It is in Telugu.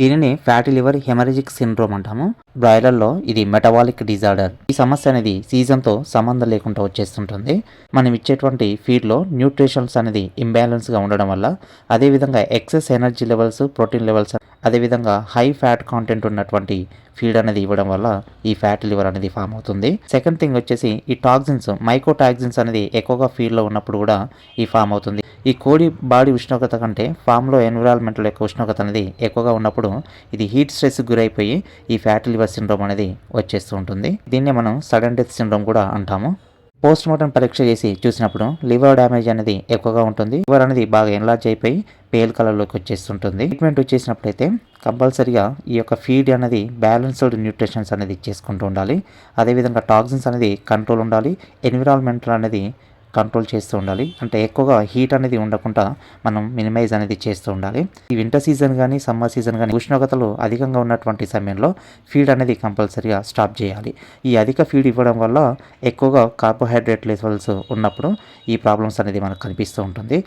దీనిని ఫ్యాటీ లివర్ హెమరేజిక్ సిండ్రోమ్ అంటాము. బ్రాయిలర్లో ఇది మెటబాలిక్ డిజార్డర్. ఈ సమస్య అనేది సీజన్తో సంబంధం లేకుండా వచ్చేస్తుంటుంది. మనం ఇచ్చేటువంటి ఫీడ్లో న్యూట్రిషన్స్ అనేది ఇంబ్యాలెన్స్గా ఉండడం వల్ల అదేవిధంగా excess energy levels protein levels అదేవిధంగా హై ఫ్యాట్ కాంటెంట్ ఉన్నటువంటి ఫీడ్ అనేది ఇవ్వడం వల్ల ఈ ఫ్యాట్ లివర్ అనేది ఫామ్ అవుతుంది. సెకండ్ థింగ్ వచ్చేసి ఈ టాక్సిన్స్ మైకోటాక్సిన్స్ అనేది ఎక్కువగా ఫీడ్లో ఉన్నప్పుడు కూడా ఈ ఫామ్ అవుతుంది. ఈ కోడి బాడీ ఉష్ణోగ్రత కంటే ఫామ్లో ఎన్విరాన్మెంటల్ యొక్క ఉష్ణోగ్రత అనేది ఎక్కువగా ఉన్నప్పుడు ఇది హీట్ స్ట్రెస్ గురైపోయి ఈ ఫ్యాటీ లివర్ సిండ్రోమ్ అనేది వచ్చేస్తూ ఉంటుంది. దీన్నే మనం సడన్ డెత్ సిండ్రోమ్ కూడా అంటాము. పోస్ట్ మార్టం పరీక్ష చేసి చూసినప్పుడు లివర్ డ్యామేజ్ అనేది ఎక్కువగా ఉంటుంది. లివర్ అనేది బాగా ఎన్లార్జ్ అయిపోయి పేల్ కలర్లోకి వచ్చేస్తుంటుంది. ట్రీట్మెంట్ వచ్చేసినప్పుడైతే కంపల్సరిగా ఈ యొక్క ఫీడ్ అనేది బ్యాలెన్స్డ్ న్యూట్రిషన్స్ అనేది చేసుకుంటూ ఉండాలి. అదేవిధంగా టాక్సిన్స్ అనేది కంట్రోల్ ఉండాలి. ఎన్విరాన్మెంటల్ అనేది కంట్రోల్ చేస్తూ ఉండాలి. అంటే ఎక్కువగా హీట్ అనేది ఉండకుండా మనం మినిమైజ్ అనేది చేస్తూ ఉండాలి. ఈ వింటర్ సీజన్ కానీ సమ్మర్ సీజన్ కానీ ఉష్ణోగ్రతలు అధికంగా ఉన్నటువంటి సమయంలో ఫీడ్ అనేది కంపల్సరీగా స్టాప్ చేయాలి. ఈ అధిక ఫీడ్ ఇవ్వడం వల్ల ఎక్కువగా కార్బోహైడ్రేట్ లెవెల్స్ ఉన్నప్పుడు ఈ ప్రాబ్లమ్స్ అనేది మనకు కనిపిస్తూ ఉంటుంది.